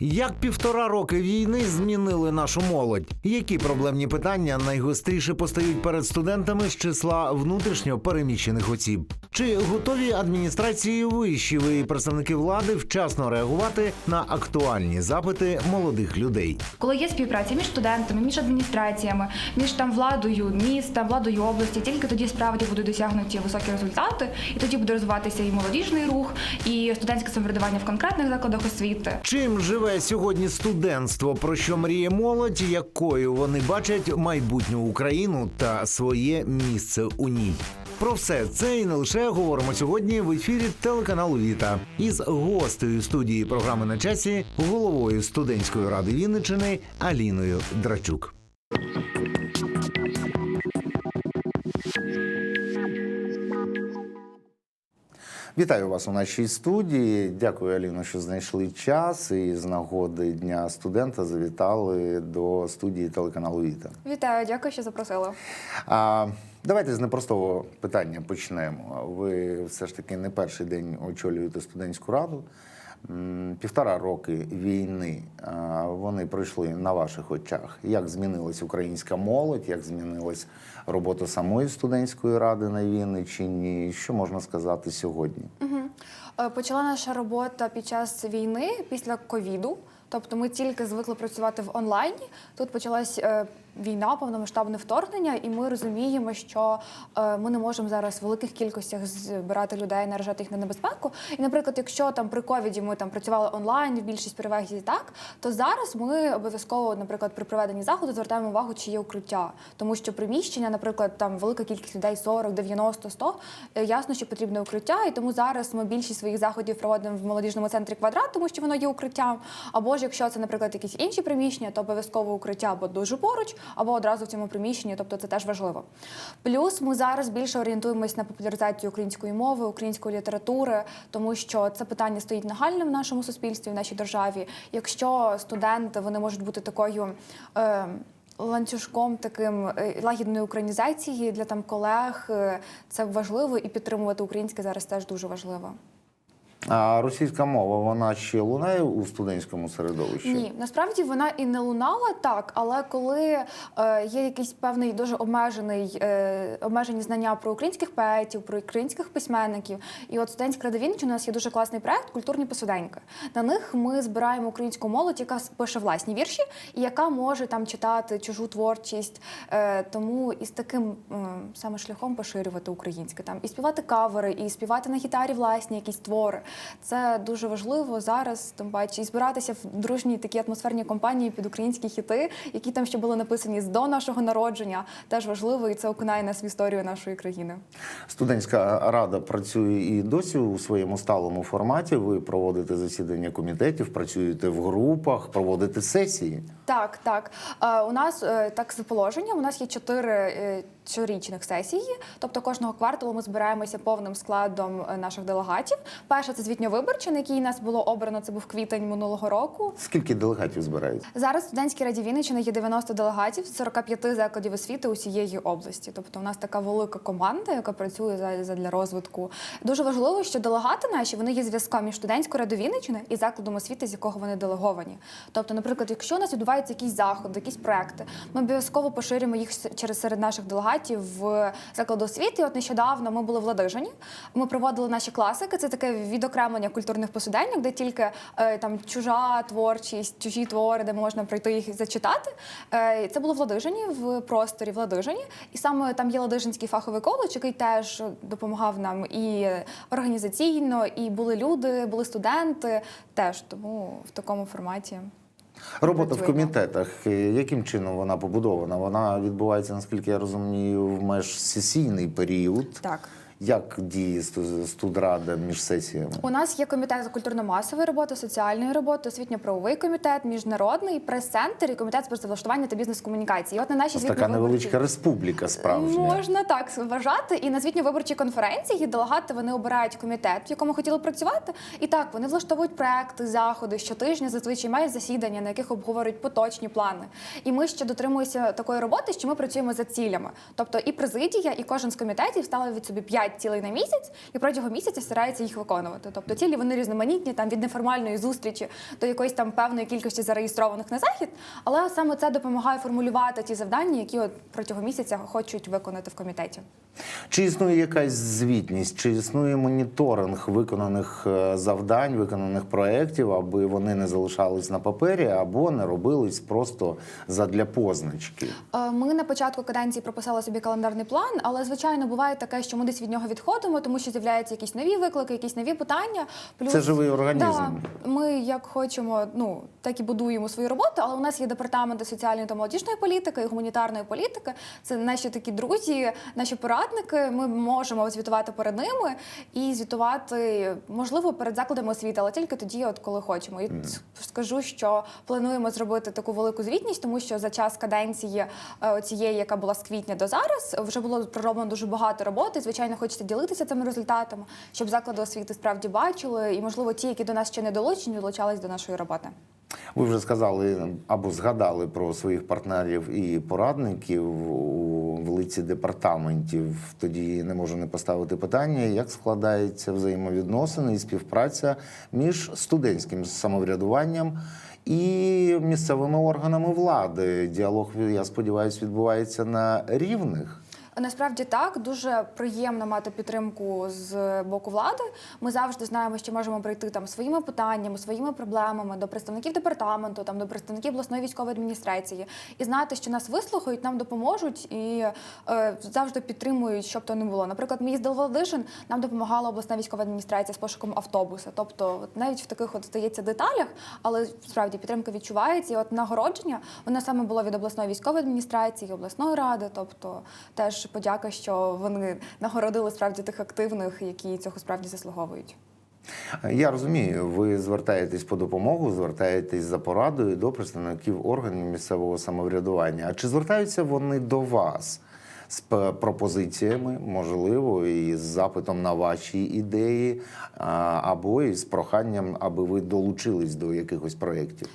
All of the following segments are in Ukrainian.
Як півтора роки війни змінили нашу молодь? Які проблемні питання найгостріше постають перед студентами з числа внутрішньо переміщених осіб? Чи готові адміністрації вишів і представники влади вчасно реагувати на актуальні запити молодих людей? Коли є співпраця між студентами, між адміністраціями, між там владою міста, владою області, тільки тоді справді будуть досягнуті високі результати, і тоді буде розвиватися і молодіжний рух, і студентське самоврядування в конкретних закладах освіти. Чим живе сьогодні студентство? Про що мріє молодь? Якою вони бачать майбутню Україну та своє місце у ній? Про все це і не лише говоримо сьогодні в ефірі телеканалу Віта із гостею студії програми на часі, головою студентської ради Вінничини Аліною Драчук. Вітаю вас у нашій студії. Дякую, Аліно, що знайшли час і з нагоди Дня студента завітали до студії телеканалу Віта. Вітаю, дякую, що запросили. А, давайте з непростого питання почнемо. Ви все ж таки не перший день очолюєте студентську раду. Півтора роки війни вони пройшли на ваших очах. Як змінилась українська молодь, як змінилась робота самої студентської ради на Вінниччині? Що можна сказати сьогодні? Е, Почала наша робота під час війни після ковіду. Тобто ми тільки звикли працювати в онлайні. Тут почалась е, війна, повномасштабне вторгнення, і ми розуміємо, що е, ми не можемо зараз в великих кількостях збирати людей, наражати їх на небезпеку. І, наприклад, якщо там при ковіді ми там працювали онлайн, в більшість переваг і так, то зараз ми обов'язково, наприклад, при проведенні заходу звертаємо увагу, чи є укриття, тому що приміщення, наприклад, там велика кількість людей 40, 90, 100, е, ясно, що потрібне укриття, і тому зараз ми більшість своїх заходів проводимо в молодіжному центрі квадрат, тому що воно є укриттям. Або ж якщо це, наприклад, якісь інші приміщення, то обов'язково укриття або дуже поруч, або одразу в цьому приміщенні, тобто це теж важливо. Плюс ми зараз більше орієнтуємось на популяризацію української мови, української літератури, тому що це питання стоїть нагальним в нашому суспільстві, в нашій державі. Якщо студенти вони можуть бути такою. Е, Ланцюжком таким е, лагідної українізації для там колег е, це важливо і підтримувати українське зараз теж дуже важливо. А російська мова вона ще лунає у студентському середовищі? Ні, насправді вона і не лунала так, але коли е, є якийсь певний дуже обмежений е, обмежені знання про українських поетів, про українських письменників, і от студентська рада у нас є дуже класний проект Культурні посуденьки. На них ми збираємо українську молодь, яка пише власні вірші, і яка може там читати чужу творчість. Е, тому і з таким е, саме шляхом поширювати українське там і співати кавери, і співати на гітарі власні якісь твори. Це дуже важливо зараз. Тим паче і збиратися в дружній такій атмосферній компанії під українські хіти, які там ще були написані з до нашого народження. Теж важливо, і це окунає нас в історію нашої країни. Студентська рада працює і досі у своєму сталому форматі. Ви проводите засідання комітетів, працюєте в групах, проводите сесії. Так, так. Е, у нас е, так за положенням. У нас є чотири е, щорічних сесії. Тобто кожного кварталу ми збираємося повним складом е, наших делегатів. Перша це звітньовиборча, на якій нас було обрано. Це був квітень минулого року. Скільки делегатів збирається? Зараз в студентській раді Вінниччини є 90 делегатів з 45 закладів освіти усієї області. Тобто, у нас така велика команда, яка працює за- задля розвитку. Дуже важливо, що делегати наші вони є зв'язком між студентською радою Вінниччини і закладом освіти, з якого вони делеговані. Тобто, наприклад, якщо у нас відбуваються якісь заходи, якісь проекти, ми обов'язково поширюємо їх через серед наших делегатів в закладу освіти. От нещодавно ми були в Ладижині. Ми проводили наші класики. Це таке відокремлення культурних посуденьок, де тільки е, там чужа творчість, чужі твори, де можна прийти їх зачитати. Е, це було в Ладижині, в просторі в Ладижині. І саме там є Ладижинський фаховий коледж, який теж допомагав нам і організаційно, і були люди, були студенти. Теж тому в такому форматі. Робота в комітетах. е, Яким чином вона побудована? Вона відбувається, наскільки я розумію, в межсесійний період. Так. Як діє сту- студрада між сесіями? У нас є комітет культурно-масової роботи, соціальної роботи, освітньо-правовий комітет, міжнародний прес-центр і комітет з працевлаштування та бізнес-комунікації. От на нашій Ось така невеличка республіка справжня. Можна так вважати. І на звітній виборчій конференції делегати вони обирають комітет, в якому хотіли працювати. І так вони влаштовують проекти, заходи щотижня, зазвичай мають засідання, на яких обговорюють поточні плани. І ми ще дотримуємося такої роботи, що ми працюємо за цілями. Тобто і президія, і кожен з комітетів ставив від собі 5 5 цілей на місяць і протягом місяця старається їх виконувати. Тобто цілі вони різноманітні, там від неформальної зустрічі до якоїсь там певної кількості зареєстрованих на захід. Але саме це допомагає формулювати ті завдання, які от протягом місяця хочуть виконати в комітеті. Чи існує якась звітність, чи існує моніторинг виконаних е, завдань, виконаних проєктів, аби вони не залишались на папері або не робились просто задля позначки? Е, Ми на початку каденції прописали собі календарний план, але звичайно буває таке, що ми десь від нього відходимо, тому що з'являються якісь нові виклики, якісь нові питання. Плюс Це живий організм. Да, ми як хочемо, ну так і будуємо свою роботу. Але у нас є департаменти соціальної та молодіжної політики і гуманітарної політики. Це наші такі друзі, наші порадники. Ми можемо звітувати перед ними і звітувати можливо перед закладами освіти, але тільки тоді, от коли хочемо. І скажу, що плануємо зробити таку велику звітність, тому що за час каденції е, цієї, яка була з квітня до зараз, вже було пророблено дуже багато роботи. Звичайно, хочеться ділитися цими результатами, щоб заклади освіти справді бачили, і можливо ті, які до нас ще не долучені, долучались до нашої роботи. Ви вже сказали або згадали про своїх партнерів і порадників у велиці департаментів. Тоді не можу не поставити питання, як складаються взаємовідносини і співпраця між студентським самоврядуванням і місцевими органами влади. Діалог, я сподіваюся, відбувається на рівних. Насправді так дуже приємно мати підтримку з боку влади. Ми завжди знаємо, що можемо прийти там своїми питаннями, своїми проблемами до представників департаменту, там до представників обласної військової адміністрації, і знати, що нас вислухають, нам допоможуть і е, завжди підтримують, щоб то не було. Наприклад, ми їздили в Ладижин, нам допомагала обласна військова адміністрація з пошуком автобуса. Тобто, от навіть в таких от здається деталях, але справді підтримка відчувається. І от нагородження воно саме було від обласної військової адміністрації, обласної ради. Тобто, теж подяка, що вони нагородили справді тих активних, які цього справді заслуговують. Я розумію, ви звертаєтесь по допомогу, звертаєтесь за порадою до представників органів місцевого самоврядування. А чи звертаються вони до вас з пропозиціями, можливо, і з запитом на ваші ідеї, або із проханням, аби ви долучились до якихось проєктів?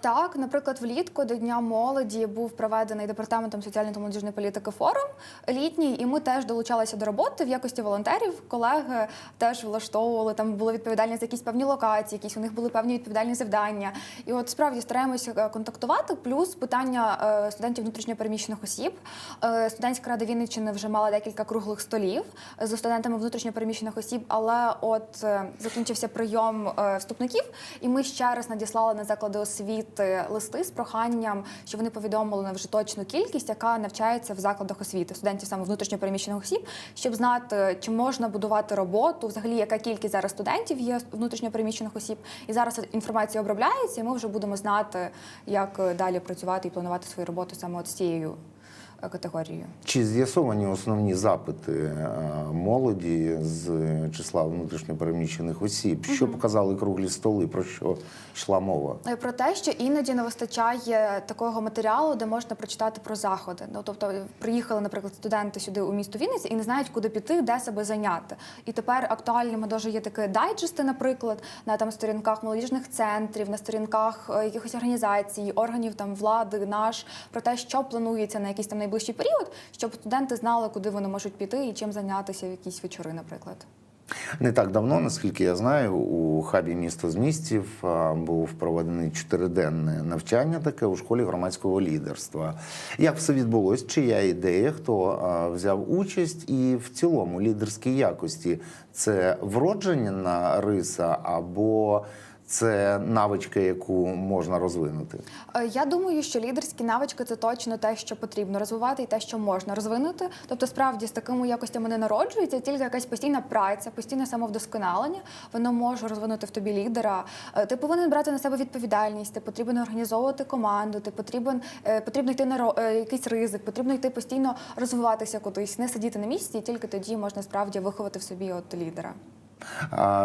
Так, наприклад, влітку до Дня молоді був проведений департаментом соціальної та молодіжної політики форум літній, і ми теж долучалися до роботи в якості волонтерів. Колеги теж влаштовували там були відповідальні за якісь певні локації, якісь у них були певні відповідальні завдання. І от справді стараємося е, контактувати. Плюс питання е, студентів внутрішньопереміщених осіб. Е, Студентська рада Вінниччини вже мала декілька круглих столів з студентами внутрішньопереміщених осіб, але от е, закінчився прийом е, вступників, і ми ще раз надіслали на заклади освіти листи з проханням, щоб вони повідомили на вже точну кількість, яка навчається в закладах освіти студентів саме внутрішньопереміщених осіб, щоб знати, чи можна будувати роботу, взагалі яка кількість зараз студентів є внутрішньопереміщених осіб. І зараз інформація обробляється, і ми вже будемо знати, як е, далі працювати і планувати свою роботу саме от з цією категорією. Чи з'ясовані основні запити е, молоді з числа внутрішньопереміщених осіб? Що показали круглі столи? Про що йшла мова? Е, Про те, що іноді не вистачає такого матеріалу, де можна прочитати про заходи. Ну тобто, приїхали, наприклад, студенти сюди у місто Вінниця і не знають, куди піти, де себе зайняти. І тепер актуальними дуже є такі дайджести, наприклад, на там сторінках молодіжних центрів, на сторінках е, якихось організацій, органів там влади, наш про те, що планується на якийсь там найближчий період, щоб студенти знали, куди вони можуть піти і чим зайнятися в якісь вечори, наприклад. Не так давно, наскільки я знаю, у хабі місто з містів був проведений чотириденне навчання таке у школі громадського лідерства. Як все відбулось? Чия ідея? Хто взяв участь? І в цілому лідерські якості це вродження риса або це навичка, яку можна розвинути? Е, Я думаю, що лідерські навички це точно те, що потрібно розвивати, і те, що можна розвинути. Тобто, справді з такими якостями не народжується, тільки якась постійна праця, постійне самовдосконалення. Воно може розвинути в тобі лідера. Е, Ти повинен брати на себе відповідальність, ти потрібен організовувати команду, ти потрібен е, потрібно йти на якийсь ризик, потрібно йти постійно розвиватися кудись, не сидіти на місці, і тільки тоді можна справді виховати в собі от лідера.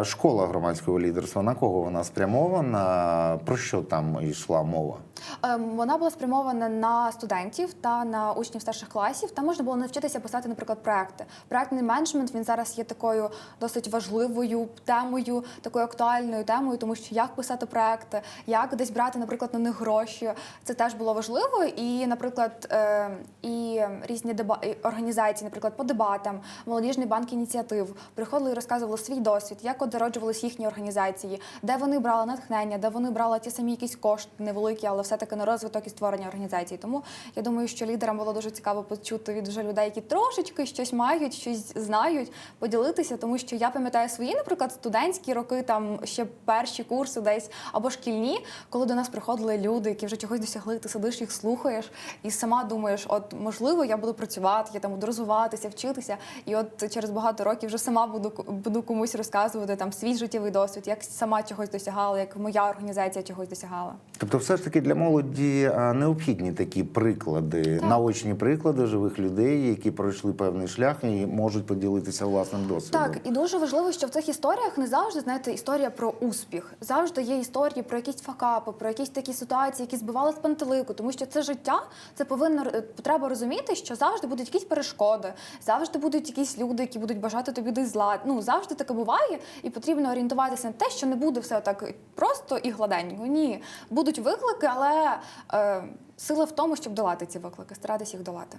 Школа громадського лідерства на кого вона спрямована? Про що там йшла мова? Ем, Вона була спрямована на студентів та на учнів старших класів. Там можна було навчитися писати, наприклад, проекти. Проектний менеджмент він зараз є такою досить важливою темою, такою актуальною темою, тому що як писати проекти, як десь брати, наприклад, на них гроші. Це теж було важливо. І, наприклад, е, і різні деба- організації, наприклад, по дебатам, молодіжний банк ініціатив приходили і розказували свій досвід, як от їхні організації, де вони брали натхнення, де вони брали ті самі якісь кошти невеликі, але все-таки на розвиток і створення організації. Тому я думаю, що лідерам було дуже цікаво почути від вже людей, які трошечки щось мають, щось знають, поділитися, тому що я пам'ятаю свої, наприклад, студентські роки, там ще перші курси десь або шкільні, коли до нас приходили люди, які вже чогось досягли, ти сидиш їх слухаєш, і сама думаєш, от можливо, я буду працювати, я там буду розвиватися, вчитися, і от через багато років вже сама буду буду комусь розказувати там свій життєвий досвід, як сама чогось досягала, як моя організація чогось досягала. Тобто, все ж таки для молоді необхідні такі приклади, наочні приклади живих людей, які пройшли певний шлях і можуть поділитися власним досвідом. Так, і дуже важливо, що в цих історіях не завжди знаєте історія про успіх. Завжди є історії про якісь факапи, про якісь такі ситуації, які збивали з пантелику, тому що це життя, це повинно е, треба розуміти, що завжди будуть якісь перешкоди, завжди будуть якісь люди, які будуть бажати тобі десь зла. Ну завжди таке буває, і потрібно орієнтуватися на те, що не буде все так просто і гладенько. Ні, будуть виклики, але е, сила в тому, щоб долати ці виклики, старатися їх долати.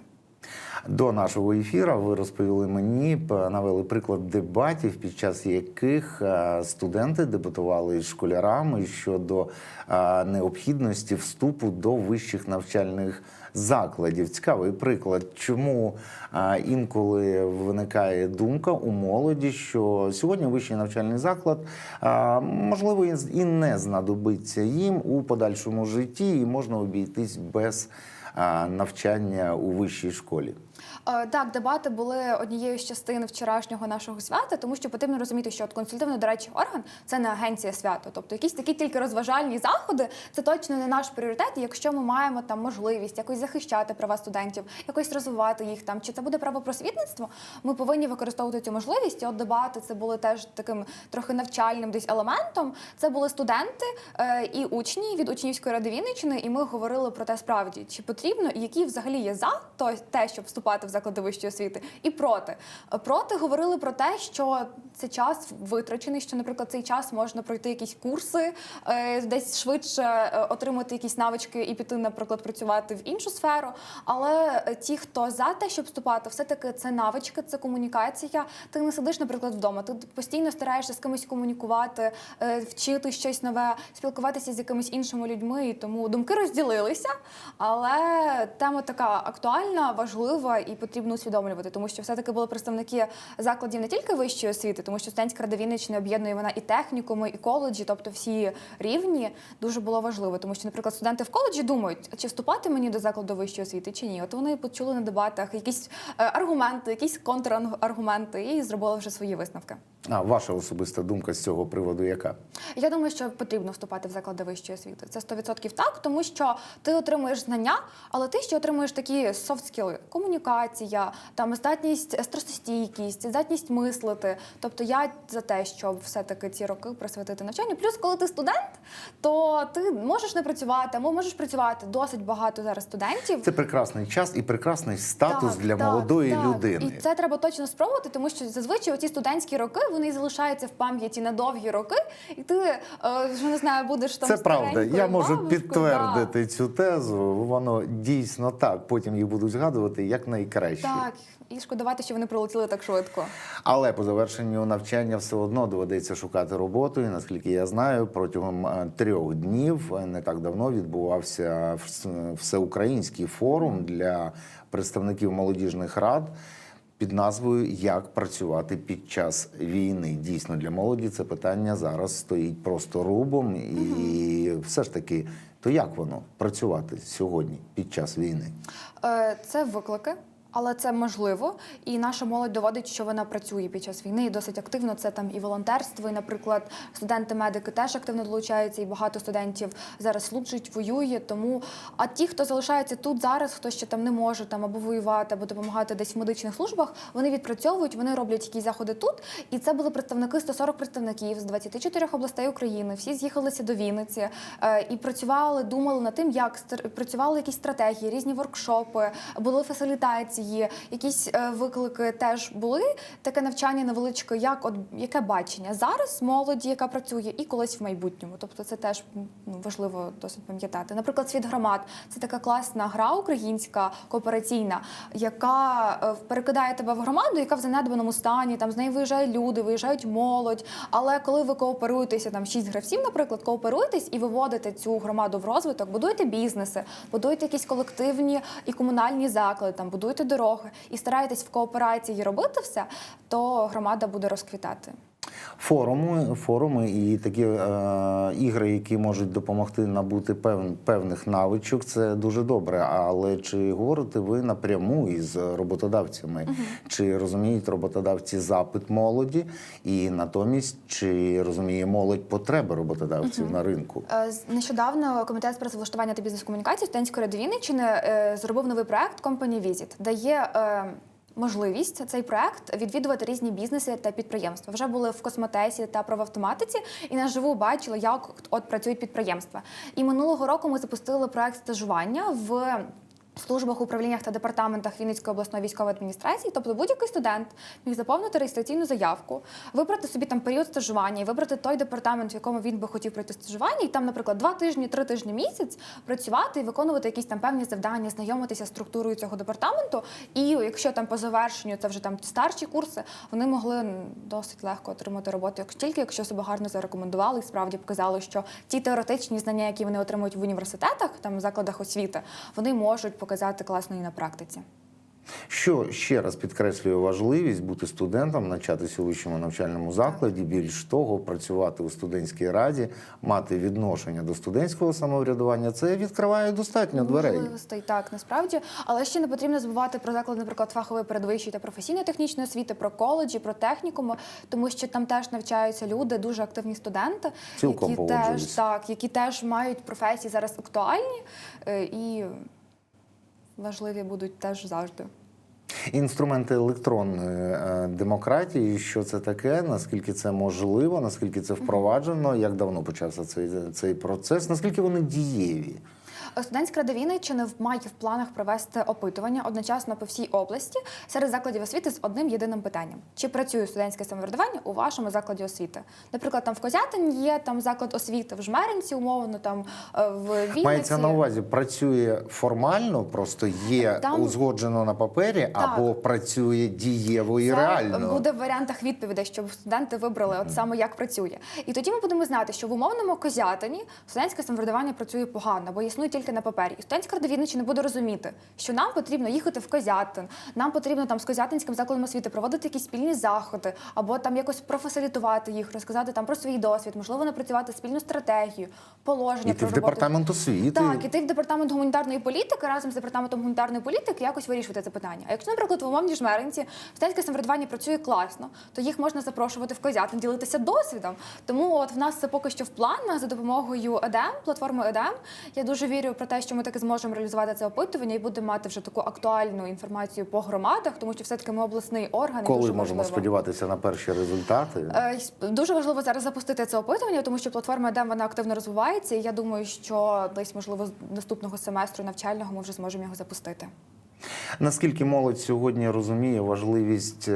До нашого ефіру ви розповіли мені, навели приклад дебатів, під час яких е, студенти дебатували з школярами щодо е, необхідності вступу до вищих навчальних закладів. Цікавий приклад, чому інколи виникає думка у молоді, що сьогодні вищий навчальний заклад можливо і не знадобиться їм у подальшому житті, і можна обійтись без навчання у вищій школі. Е, Так, дебати були однією з частин вчорашнього нашого свята, тому що потрібно розуміти, що от консультативно дорадчий орган це не агенція свято. Тобто якісь такі тільки розважальні заходи це точно не наш пріоритет. Якщо ми маємо там можливість якось захищати права студентів, якось розвивати їх там, чи це буде правопросвітництво, ми повинні використовувати цю можливість. І от дебати це були теж таким трохи навчальним десь елементом. Це були студенти е, і учні від учнівської ради Вінниччини, і ми говорили про те справді, чи потрібно і які взагалі є за то те, щоб вступати в заклади вищої освіти, і проти. Проти говорили про те, що це час витрачений, що, наприклад, цей час можна пройти якісь курси, е, десь швидше е, отримати якісь навички і піти, наприклад, працювати в іншу сферу. Але ті, хто за те, щоб вступати, все-таки це навички, це комунікація. Ти не сидиш, наприклад, вдома. Ти постійно стараєшся з кимось комунікувати, е, вчити щось нове, спілкуватися з якимись іншими людьми. І тому думки розділилися. Але тема така актуальна, важлива і потрібно усвідомлювати, тому що все-таки були представники закладів не тільки вищої освіти, тому що студентська рада Вінниччини об'єднує вона і технікуми, і коледжі, тобто всі рівні. Дуже було важливо, тому що, наприклад, студенти в коледжі думають, чи вступати мені до закладу вищої освіти, чи ні. От вони почули на дебатах якісь аргументи, якісь контраргументи і зробили вже свої висновки. А ваша особиста думка з цього приводу яка? Я думаю, що потрібно вступати в заклади вищої освіти. Це 100% так, тому що ти отримуєш знання, але ти ще отримуєш такі soft skills – комунікація, там здатність, стресостійкість, здатність мислити. Тобто я за те, щоб все-таки ці роки присвятити навчанню. Плюс, коли ти студент, то ти можеш не працювати, або можеш працювати досить багато зараз студентів. Це прекрасний час і прекрасний статус Так, для так, молодої так. людини. І це треба точно спробувати, тому що зазвичай оці студентські роки вони залишаються в пам'яті на довгі роки, і ти вже не знаю, будеш там Це правда. Я можу бабушкою, підтвердити цю тезу. Воно дійсно так. Потім їх будуть згадувати як найкраще. Так, і шкодувати, що вони прилетіли так швидко. Але по завершенню навчання все одно доведеться шукати роботу. І наскільки я знаю, протягом е, трьох днів е, не так давно відбувався всеукраїнський форум для представників молодіжних рад. Під назвою Як працювати під час війни. Дійсно, для молоді це питання зараз стоїть просто рубом, і все ж таки, то як воно працювати сьогодні під час війни? Е, Це виклики, Але це можливо, і наша молодь доводить, що вона працює під час війни і досить активно. Це там і волонтерство, і, наприклад, студенти-медики теж активно долучаються, і багато студентів зараз служить, воює. Тому а ті, хто залишається тут зараз, хто ще там не може там або воювати, або допомагати десь в медичних службах, вони відпрацьовують, вони роблять якісь заходи тут. І це були представники 140 представників з 24 областей України. Всі з'їхалися до Вінниці е, і працювали, думали над тим, як працювали якісь стратегії, різні воркшопи, були фасилітації, якісь е, виклики теж були. Таке навчання невеличке, як от яке бачення зараз молоді, яка працює, і колись в майбутньому. Тобто, це теж ну, важливо досить пам'ятати. Наприклад, світ громад це така класна гра українська коопераційна, яка е, перекидає тебе в громаду, яка в занедбаному стані. Там з неї виїжджають люди, виїжджають молодь. Але коли ви кооперуєтеся, там шість гравців, наприклад, кооперуєтесь і виводите цю громаду в розвиток, будуєте бізнеси, будуєте якісь колективні і комунальні заклади, там будуєте дороги і стараєтесь в кооперації робити все, то громада буде розквітати. Форуми, форуми і такі е, ігри, які можуть допомогти набути пев, певних навичок, це дуже добре. Але чи говорите ви напряму із роботодавцями? Чи розуміють роботодавці запит молоді, і натомість чи розуміє молодь потреби роботодавців на ринку? Е, Нещодавно комітет з працевлаштування та бізнес-комунікації студентської ради Вінниччини е, зробив новий проект Company Visit, дає е, можливість цей проект відвідувати різні бізнеси та підприємства. Вже були в космотесі та правоавтоматиці, і наживу бачили, як от працюють підприємства. І минулого року ми запустили проект стажування в. Службах, управліннях та департаментах Вінницької обласної військової адміністрації, тобто будь-який студент міг заповнити реєстраційну заявку, вибрати собі там період стажування і вибрати той департамент, в якому він би хотів пройти стажування, і там, наприклад, два тижні, три тижні місяць працювати і виконувати якісь там певні завдання, знайомитися з структурою цього департаменту. І якщо там по завершенню це вже там старші курси, вони могли досить легко отримати роботу, як тільки якщо себе гарно зарекомендували і справді показали, що ті теоретичні знання, які вони отримують в університетах, там в закладах освіти, вони можуть показати класно і на практиці. Що ще раз підкреслює важливість бути студентом, навчатися у вищому навчальному закладі, більш того, працювати у студентській раді, мати відношення до студентського самоврядування, це відкриває достатньо дверей. Можливостей, так, насправді. Але ще не потрібно забувати про заклади, наприклад, фахової передвищої та професійної технічної освіти, про коледжі, про технікуми, тому що там теж навчаються люди, дуже активні студенти, Цілком які теж так, які теж мають професії зараз актуальні е, і важливі будуть теж завжди. Інструменти електронної е, демократії, що це таке, наскільки це можливо, наскільки це впроваджено, як давно почався цей, цей процес, наскільки вони дієві? Студентська рада Вінниччини має в планах провести опитування одночасно по всій області серед закладів освіти з одним єдиним питанням: чи працює студентське самоврядування у вашому закладі освіти? Наприклад, там в Козятині є там заклад освіти, в Жмеринці, умовно, там е, в Вінниці. Мається на увазі, працює формально, просто є Там- узгоджено на папері, Так. або працює дієво і Це реально. буде в варіантах відповідей, щоб студенти вибрали от саме як працює. І тоді ми будемо знати, що в умовному Козятині студентське самоврядування працює погано, бо існує тільки на папері. І студентська рада Вінниччини буде розуміти, що нам потрібно їхати в Козятин, нам потрібно там з Козятинським закладом освіти проводити якісь спільні заходи, або там якось профасилітувати їх, розказати там про свій досвід, можливо, напрацювати спільну стратегію, положення Іти про в департамент освіти. Так, іти в департамент гуманітарної політики разом з департаментом гуманітарної політики якось вирішувати це питання. А якщо, наприклад, в умовній жмеринці студентське самоврядування працює класно, то їх можна запрошувати в Козятин, ділитися досвідом. Тому от в нас це поки що в планах за допомогою ЕДЕМ, платформи ЕДЕМ. Я дуже вірю про те, що ми таки зможемо реалізувати це опитування і будемо мати вже таку актуальну інформацію по громадах, тому що все-таки ми обласний орган. Коли можемо важливо. сподіватися на перші результати? Е, Дуже важливо зараз запустити це опитування, тому що платформа ДЕМ вона активно розвивається. І я думаю, що десь можливо з наступного семестру навчального ми вже зможемо його запустити. Наскільки молодь сьогодні розуміє важливість е,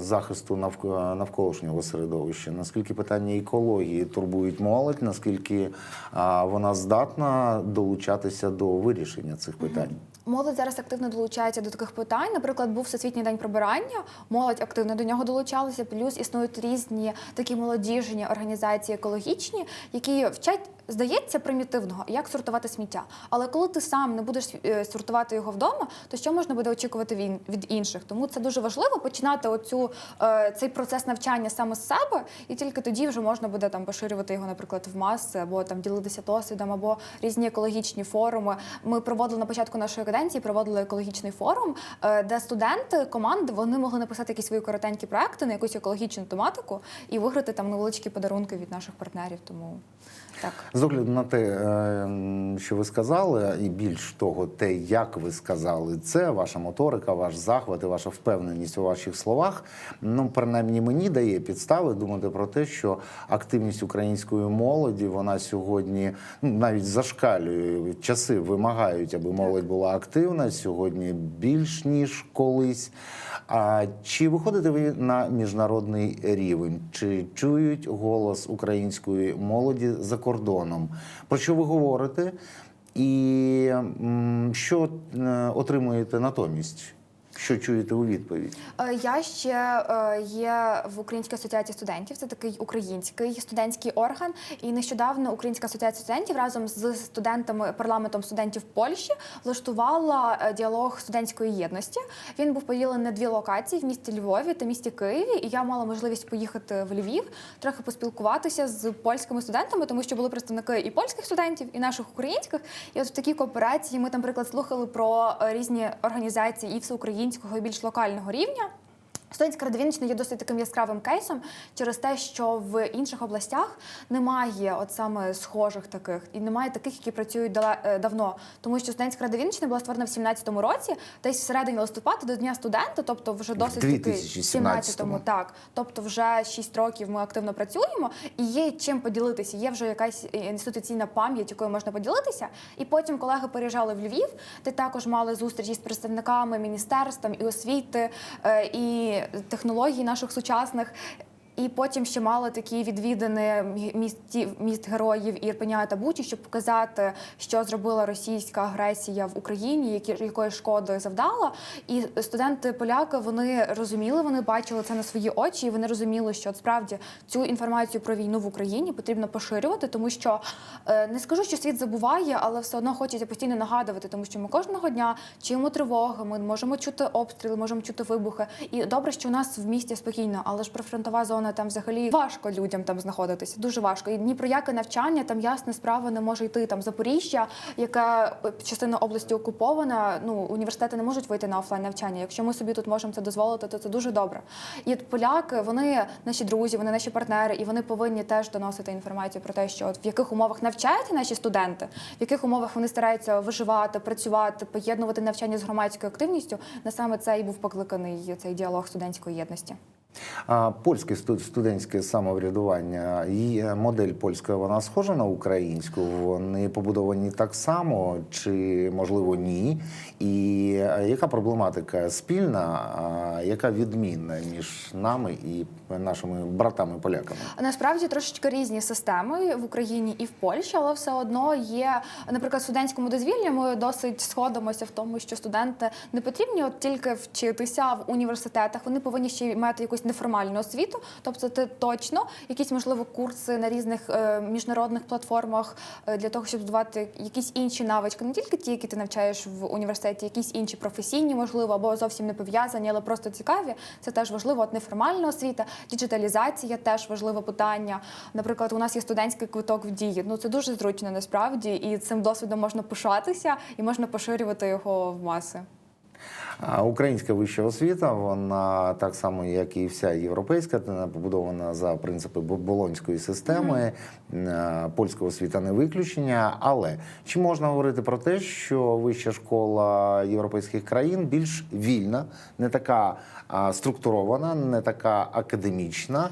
захисту навк- навколишнього середовища? Наскільки питання екології турбують молодь? Наскільки е, вона здатна долучатися до вирішення цих питань? Молодь зараз активно долучається до таких питань. Наприклад, був всесвітній день прибирання. Молодь активно до нього долучалася. Плюс існують різні такі молодіжні організації екологічні, які вчать. Здається, примітивного, як сортувати сміття. Але коли ти сам не будеш е, сортувати його вдома, то що можна буде очікувати від інших? Тому це дуже важливо починати оцю е, цей процес навчання саме з себе, і тільки тоді вже можна буде там поширювати його, наприклад, в маси або там ділитися досвідом, або різні екологічні форуми. Ми проводили на початку нашої каденції, проводили екологічний форум, е, де студенти команди вони могли написати якісь свої коротенькі проекти на якусь екологічну тематику і виграти там невеличкі подарунки від наших партнерів. Тому так. З огляду на те, е, що ви сказали, і більш того, те, як ви сказали, це ваша моторика, ваш захват і ваша впевненість у ваших словах. Ну, принаймні, мені дає підстави думати про те, що активність української молоді вона сьогодні ну, навіть зашкалює. Часи вимагають, аби молодь була активна сьогодні більш ніж колись. А чи виходите ви на міжнародний рівень? Чи чують голос української молоді за кордоном? Про що ви говорите? І що е, отримуєте натомість? Що чуєте у відповідь? Е, Я ще е, є в Українській асоціації студентів. Це такий український студентський орган. І нещодавно Українська асоціація студентів разом з студентами парламентом студентів Польщі влаштувала е, діалог студентської єдності. Він був поділений на дві локації в місті Львові та місті Києві. І я мала можливість поїхати в Львів, трохи поспілкуватися з польськими студентами, тому що були представники і польських студентів, і наших українських. І от в такій кооперації ми наприклад, слухали про різні організації і всеукраїнського, і більш локального рівня. Студентська радовіннична є досить таким яскравим кейсом через те, що в інших областях немає от саме схожих таких і немає таких, які працюють е, давно. Тому що студентська радовінчина була створена в 17-му році, десь всередині листопада до Дня студента, тобто вже досить таки 2017-му. так. Тобто, вже 6 років ми активно працюємо, і є чим поділитися. Є вже якась інституційна пам'ять, якою можна поділитися. І потім колеги переїжджали в Львів, де також мали зустрічі з представниками міністерств і освіти, е, і технологій наших сучасних. І потім ще мали такі відвідини місті міст героїв Ірпеня та Бучі, щоб показати, що зробила російська агресія в Україні, які якої шкоди завдала. І студенти поляки вони розуміли, вони бачили це на свої очі, і вони розуміли, що от справді цю інформацію про війну в Україні потрібно поширювати, тому що е, не скажу, що світ забуває, але все одно хочеться постійно нагадувати, тому що ми кожного дня чуємо тривоги, ми можемо чути обстріли, можемо чути вибухи. І добре, що у нас в місті спокійно, але ж прифронтова зона там взагалі важко людям там знаходитися. Дуже важко. І ні про яке навчання там ясна справа не може йти. Там Запоріжжя, яка е, частина області окупована. Ну університети не можуть вийти на офлайн навчання. Якщо ми собі тут можемо це дозволити, то це дуже добре. І от поляки, вони наші друзі, вони наші партнери, і вони повинні теж доносити інформацію про те, що от в яких умовах навчаються наші студенти, в яких умовах вони стараються виживати, працювати, поєднувати навчання з громадською активністю. На саме це і був покликаний цей діалог студентської єдності. Польське студентське самоврядування, і е, модель польська, вона схожа на українську. Вони побудовані так само, чи можливо ні? І е, яка проблематика спільна, яка відмінна між нами і нашими братами-поляками? Насправді трошечки різні системи в Україні і в Польщі, але все одно є, наприклад, студентському дозвіллі ми досить сходимося в тому, що студенти не потрібні от тільки вчитися в університетах. Вони повинні ще й мати якусь неформальну освіту, тобто це точно якісь можливо курси на різних е, міжнародних платформах е, для того, щоб здавати якісь інші навички, не тільки ті, які ти навчаєш в університеті, якісь інші професійні, можливо, або зовсім не пов'язані, але просто цікаві. Це теж важливо. От неформальна освіта, діджиталізація теж важливе питання. Наприклад, у нас є студентський квиток в дії. Ну це дуже зручно насправді, і цим досвідом можна пишатися і можна поширювати його в маси. Українська вища освіта, вона так само, як і вся європейська, побудована за принципи Бо- болонської системи. Польська освіта не виключення. Але чи можна говорити про те, що вища школа європейських країн більш вільна, не така структурована, не така академічна?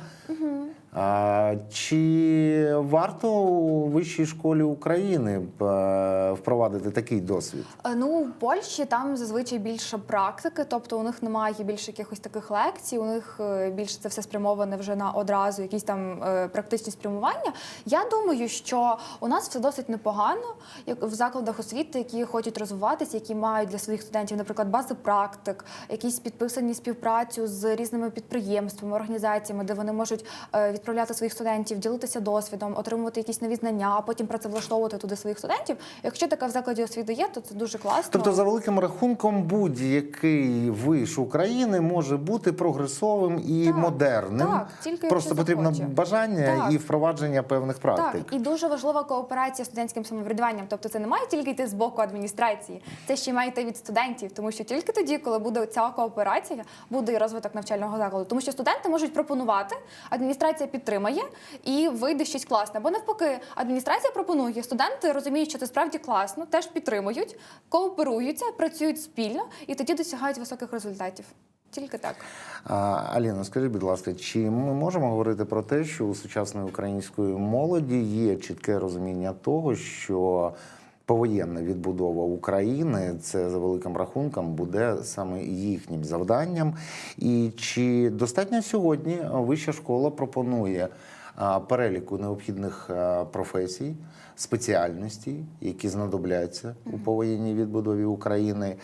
Чи варто у вищій школі України е, впровадити такий досвід? Е, Ну, в Польщі там зазвичай більше практики, тобто у них немає більше якихось таких лекцій, у них е, більше це все спрямоване вже на одразу якісь там практичні спрямування. Я думаю, що у нас все досить непогано, як в закладах освіти, які хочуть розвиватися, які мають для своїх студентів, наприклад, бази практик, якісь підписані співпрацю з різними підприємствами, організаціями, де вони можуть від відправляти своїх студентів, ділитися досвідом, отримувати якісь нові знання, а потім працевлаштовувати туди своїх студентів. Якщо таке в закладі освіти є, то це дуже класно. Тобто, за великим рахунком, будь-який виш України може бути прогресовим і Так, модерним. так, тільки Просто потрібно захоче. бажання Так. і впровадження певних практик. Так, і дуже важлива кооперація з студентським самоврядуванням. Тобто це не має тільки йти з боку адміністрації, це ще й має йти від студентів, тому що тільки тоді, коли буде ця кооперація, буде і розвиток навчального закладу. Тому що студенти можуть пропонувати, адміністрація підтримає і вийде щось класне. Бо навпаки, адміністрація пропонує, студенти розуміють, що це справді класно, теж підтримують, кооперуються, працюють спільно і тоді досягають високих результатів. Тільки так. А, Аліна, скажіть, будь ласка, чи ми можемо говорити про те, що у сучасної української молоді є чітке розуміння того, що повоєнна відбудова України це за великим рахунком буде саме їхнім завданням? І чи достатньо сьогодні вища школа пропонує переліку необхідних професій, спеціальностей, які знадобляться у повоєнній відбудові України,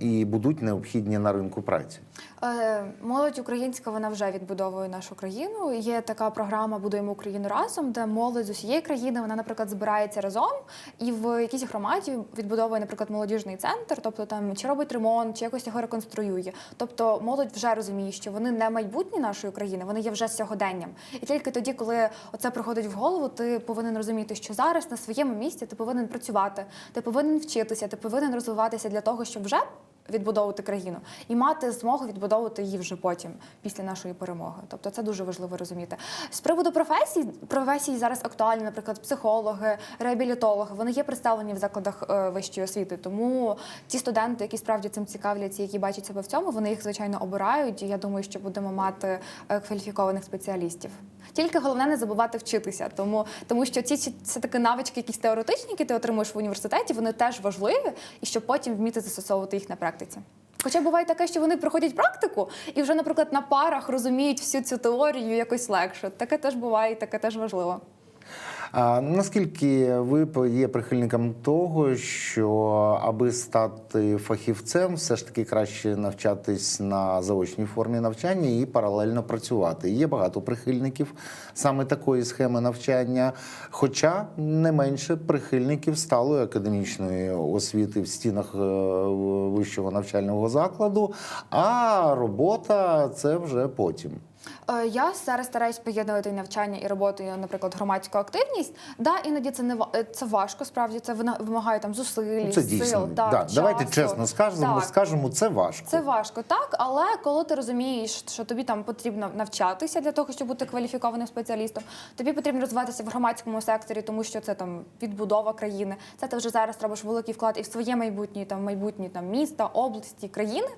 і будуть необхідні на ринку праці? Е, Молодь українська вона вже відбудовує нашу країну. Є така програма Будуємо Україну разом, де молодь з усієї країни вона, наприклад, збирається разом і в якійсь громаді відбудовує, наприклад, молодіжний центр, тобто там чи робить ремонт, чи якось його реконструює. Тобто молодь вже розуміє, що вони не майбутнє нашої країни, вони є вже сьогоденням. І тільки тоді, коли оце приходить в голову, ти повинен розуміти, що зараз на своєму місці ти повинен працювати, ти повинен вчитися, ти повинен розвиватися для того, щоб вже відбудовувати країну і мати змогу відбудовувати її вже потім, після нашої перемоги. Тобто це дуже важливо розуміти. З приводу професій, професії зараз актуальні, наприклад, психологи, реабілітологи, вони є представлені в закладах е, вищої освіти. Тому ті студенти, які справді цим цікавляться, які бачать себе в цьому, вони їх звичайно обирають. І я думаю, що будемо мати е, кваліфікованих спеціалістів. Тільки головне не забувати вчитися, тому, тому що ці це такі навички, якісь теоретичні, які ти отримуєш в університеті, вони теж важливі, і щоб потім вміти застосовувати їх на практиці. Хоча буває таке, що вони проходять практику і вже, наприклад, на парах розуміють всю цю теорію якось легше. Таке теж буває, і таке теж важливо. А наскільки ви є прихильником того, що аби стати фахівцем, все ж таки краще навчатись на заочній формі навчання і паралельно працювати? Є багато прихильників саме такої схеми навчання, хоча не менше прихильників сталої академічної освіти в стінах е, вищого навчального закладу, а робота це вже потім. Е, Я зараз стараюсь поєднувати навчання і роботу, наприклад, громадську активність. Да, іноді це не е, це важко, справді це вимагає там зусиль, Ну, Це сил, дійсно. так, да. Давайте чесно скажемо, Так. скажемо, це важко. Це важко, так, але коли ти розумієш, що тобі там потрібно навчатися для того, щоб бути кваліфікованим спеціалістом, тобі потрібно розвиватися в громадському секторі, тому що це там відбудова країни. Це ти вже зараз робиш великий вклад і в своє майбутнє, там майбутнє там міста, області, країни.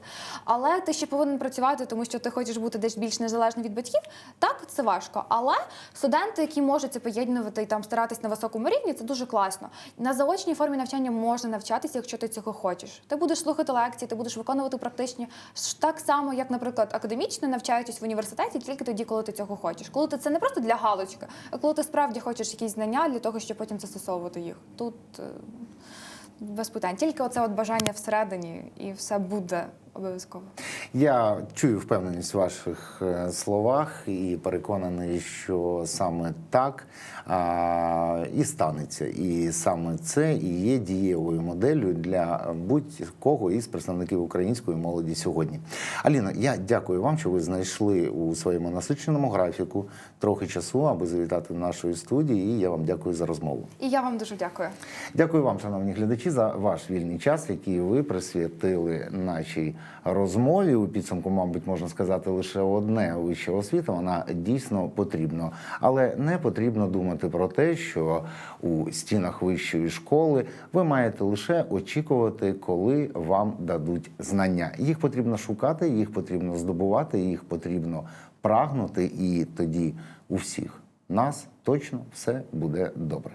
Але ти ще повинен працювати, тому що ти хочеш бути десь більш незалежним від батьків. Так, це важко. Але студенти, які можуть це поєднувати і там старатись на високому рівні, це дуже класно. На заочній формі навчання можна навчатися, якщо ти цього хочеш. Ти будеш слухати лекції, ти будеш виконувати практичні так само, як, наприклад, академічно навчаючись в університеті, тільки тоді, коли ти цього хочеш. Коли ти це не просто для галочки, а коли ти справді хочеш якісь знання для того, щоб потім застосовувати їх. Тут е, без питань. Тільки оце от бажання всередині, і все буде обов'язково. Я чую впевненість в ваших е, словах і переконаний, що саме так а, і станеться. І саме це і є дієвою моделлю для будь-кого із представників української молоді сьогодні. Аліна, я дякую вам, що ви знайшли у своєму насиченому графіку трохи часу, аби завітати в нашої студії. І я вам дякую за розмову. І я вам дуже дякую. Дякую вам, шановні глядачі, за ваш вільний час, який ви присвятили нашій розмові. У підсумку, мабуть, можна сказати лише одне вища освіта. Вона дійсно потрібна, але не потрібно думати про те, що у стінах вищої школи ви маєте лише очікувати, коли вам дадуть знання. Їх потрібно шукати, їх потрібно здобувати, їх потрібно прагнути, і тоді у всіх нас точно все буде добре.